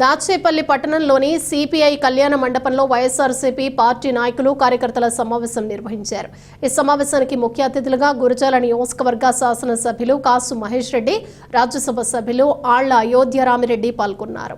దాచేపల్లి పట్టణంలోని సిపిఐ కళ్యాణ మండపంలో వైఎస్ఆర్సీపీ పార్టీ నాయకులు కార్యకర్తల సమావేశం నిర్వహించారు. ఈ సమావేశానికి ముఖ్య అతిథులుగా గురజాల నియోజకవర్గ శాసనసభ్యులు కాసు మహేష్ రెడ్డి రాజ్యసభ సభ్యులు ఆళ్ళ అయోధ్యరామిరెడ్డి పాల్గొన్నారు.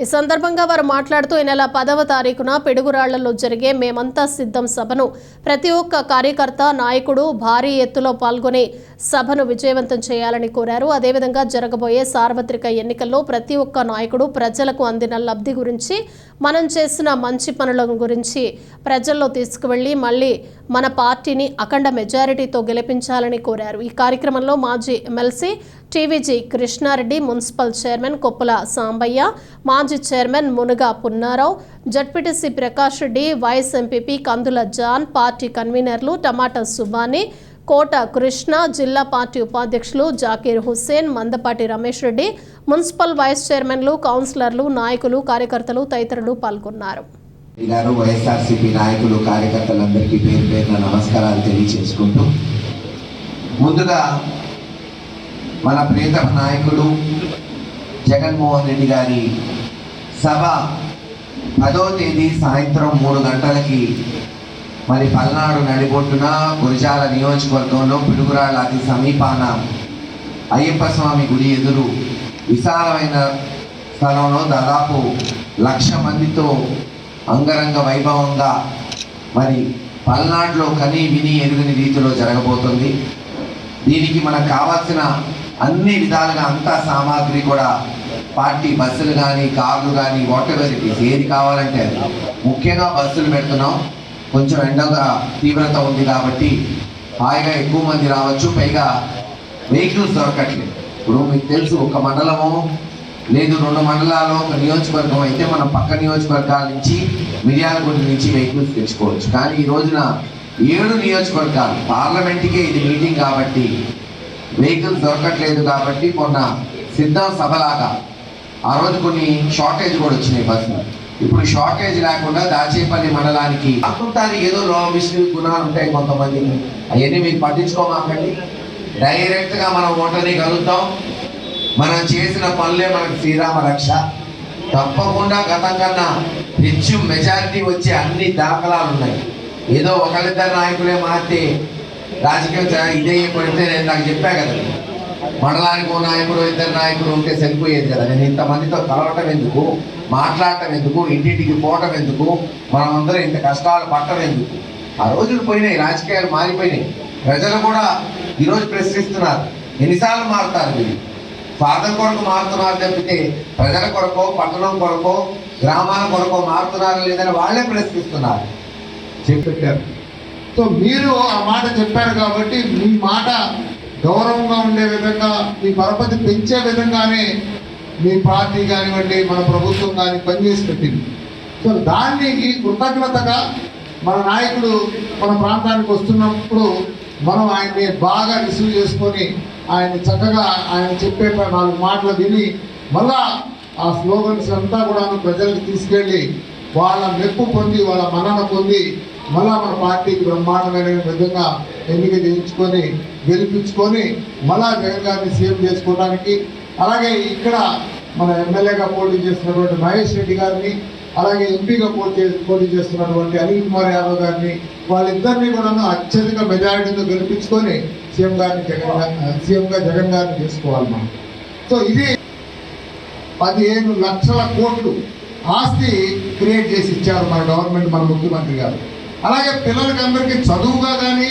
ఈ సందర్భంగా వారు మాట్లాడుతూ ఈ నెల పదవ తారీఖున పిడుగురాళ్ళలో జరిగే మేమంతా సిద్ధం సభను ప్రతి ఒక్క కార్యకర్త నాయకుడు భారీ ఎత్తులో పాల్గొని సభను విజయవంతం చేయాలని కోరారు. అదేవిధంగా జరగబోయే సార్వత్రిక ఎన్నికల్లో ప్రతి ఒక్క నాయకుడు ప్రజలకు అందిన లబ్ధి గురించి మనం చేసిన మంచి పనుల గురించి ప్రజల్లో తీసుకువెళ్ళి మళ్ళీ మన పార్టీని అఖండ మెజారిటీతో గెలిపించాలని కోరారు. ఈ కార్యక్రమంలో మాజీ MLC TVG Krishnareddy municipal chairman Koppula Sambaiah మాజీ chairman Munuga Punnarao ZPTC Prakash Reddy vice MPP Kandula John party కన్వీనర్లు టమాటా సుబాని కోట కృష్ణ జిల్లా పార్టీ ఉపాధ్యక్షులు జాకీర్ హుస్సేన్ మందపాటి రమేష్ రెడ్డి మున్సిపల్ వైస్ చైర్మన్లు కౌన్సిలర్లు నాయకులు కార్యకర్తలు తదితరులు పాల్గొన్నారు. గారు వైఎస్ఆర్సీపీ నాయకులు కార్యకర్తలందరికీ పేరు పేరున నమస్కారాలు తెలియచేసుకుంటూ ముందుగా మన ప్రియతమ నాయకుడు జగన్మోహన్ రెడ్డి గారి సభ పదో తేదీ సాయంత్రం మూడు గంటలకి మరి పల్నాడు నడిబొట్టున గురజాల నియోజకవర్గంలో పిడుగురాళ్ళ అతి సమీపాన అయ్యప్ప స్వామి గుడి ఎదురు విశాలమైన స్థలంలో దాదాపు లక్ష మందితో అంగరంగ వైభవంగా మరి పల్నాడులో కని విని ఎరుగని రీతిలో జరగబోతుంది. దీనికి మనకు కావాల్సిన అన్ని విధాలుగా అంతా సామాగ్రి కూడా పార్టీ బస్సులు కానీ కార్లు కానీ వాటర్ ఇట్ ఈస్ ఏది కావాలంటే అది. ముఖ్యంగా బస్సులు పెడుతున్నాం. కొంచెం ఎండగా తీవ్రత ఉంది కాబట్టి హాయిగా ఎక్కువ మంది రావచ్చు. పైగా వెహికల్స్ దొరకట్లేదు. ఇప్పుడు మీకు తెలుసు ఒక మండలము లేదు రెండు మండలాలు ఒక నియోజకవర్గం అయితే మనం పక్క నియోజకవర్గాల నుంచి మిర్యాలగూడ నుంచి వెహికల్స్ తెచ్చుకోవచ్చు. కానీ ఈ రోజున ఏడు నియోజకవర్గాలు పార్లమెంట్కే ఇది మీటింగ్ కాబట్టి వెహికల్స్ దొరకట్లేదు కాబట్టి మొన్న సిద్ధం సభలాగా. ఆ రోజు కొన్ని షార్టేజ్ కూడా వచ్చినాయి బస్సులు ఇప్పుడు షార్టేజ్ లేకుండా దాచేపల్లి మండలానికి అనుకుంటానికి ఏదో లోమిషన్ గుణాలు ఉంటాయి కొంతమందికి అవన్నీ మీరు పట్టించుకోమాకండి. డైరెక్ట్గా మనం ఓటర్ని కలుగుతాం మనం చేసిన పనులే మనకు శ్రీరామ రక్ష. తప్పకుండా గతం కన్నా హెచ్చు మెజారిటీ వచ్చే అన్ని దాఖలాలు ఉన్నాయి. ఏదో ఒకరిద్దరు నాయకులే మారితే రాజకీయం ఇదే పడితే నేను నాకు చెప్పా కదా. మండలానికి ఓ నాయకుడు ఇద్దరు నాయకుడు ఉంటే సరిపోయేది కదా. నేను ఇంతమందితో కలవటం ఎందుకు? మాట్లాడటం ఎందుకు? ఇంటింటికి పోవటం ఎందుకు? మనమందరం ఇంత కష్టాలు పట్టడం ఎందుకు? ఆ రోజులు పోయినాయి రాజకీయాలు మారిపోయినాయి. ప్రజలు కూడా ఈరోజు ప్రశ్నిస్తున్నారు. ఎన్నిసార్లు మారుతారు వీళ్ళు ఫాదర్ కొరకు మారుతున్నారు తప్పితే ప్రజల కొరకో పట్టణం కొరకో గ్రామాల కొరకో మారుతున్నారు లేదని వాళ్ళే ప్రశ్నిస్తున్నారు. చెప్పారు సో మీరు ఆ మాట చెప్పారు కాబట్టి మీ మాట గౌరవంగా ఉండే విధంగా మీ పరపతి పెంచే విధంగానే మీ పార్టీ కానివ్వండి మన ప్రభుత్వం కానీ పనిచేసి పెట్టింది సో దానికి కృతజ్ఞతగా మన నాయకుడు మన ప్రాంతానికి వస్తున్నప్పుడు మనం ఆయన్ని బాగా రిసీవ్ చేసుకొని ఆయన చక్కగా ఆయన చెప్పే నాలుగు మాటలు విని మళ్ళా ఆ స్లోగన్స్ అంతా కూడా ప్రజలకు తీసుకెళ్ళి వాళ్ళ మెప్పు పొంది వాళ్ళ మన్నన పొంది మళ్ళా మన పార్టీకి బ్రహ్మాండమైన విధంగా ఎన్నిక చేయించుకొని గెలిపించుకొని మళ్ళా జగన్ గారిని సీఎం చేసుకోవడానికి అలాగే ఇక్కడ మన ఎమ్మెల్యేగా పోటీ చేస్తున్నటువంటి మహేష్ రెడ్డి గారిని అలాగే ఎంపీగా పోటీ చే- పోటీ చేస్తున్నటువంటి అనిల్ కుమార్ యాదవ్ గారిని వాళ్ళిద్దరిని కూడా అత్యధిక మెజారిటీతో గెలిపించుకొని సీఎం గారిని జగన్ గా- సీఎంగా జగన్ గారిని చేసుకోవాలి మనం. సో ఇది పదిహేను లక్షల కోట్లు ఆస్తి క్రియేట్ చేసి ఇచ్చారు మన గవర్నమెంట్ మన ముఖ్యమంత్రి గారు. అలాగే పిల్లలకి అందరికీ చదువుగా కానీ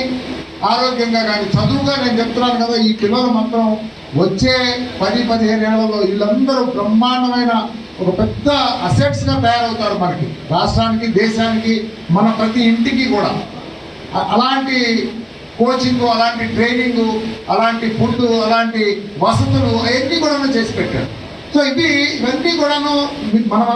ఆరోగ్యంగా కానీ చదువుగా నేను చెప్తున్నాను కదా ఈ పిల్లలు మాత్రం వచ్చే పది పదిహేను ఏళ్ళలో వీళ్ళందరూ బ్రహ్మాండమైన ఒక పెద్ద అసెట్స్గా తయారవుతారు మనకి. రాష్ట్రానికి దేశానికి మన ప్రతి ఇంటికి కూడా. అలాంటి కోచింగ్ అలాంటి ట్రైనింగ్ అలాంటి ఫుడ్ అలాంటి వసతులు అవన్నీ కూడా చేసి పెట్టారు. సో ఇవి ఇవన్నీ కూడాను మనం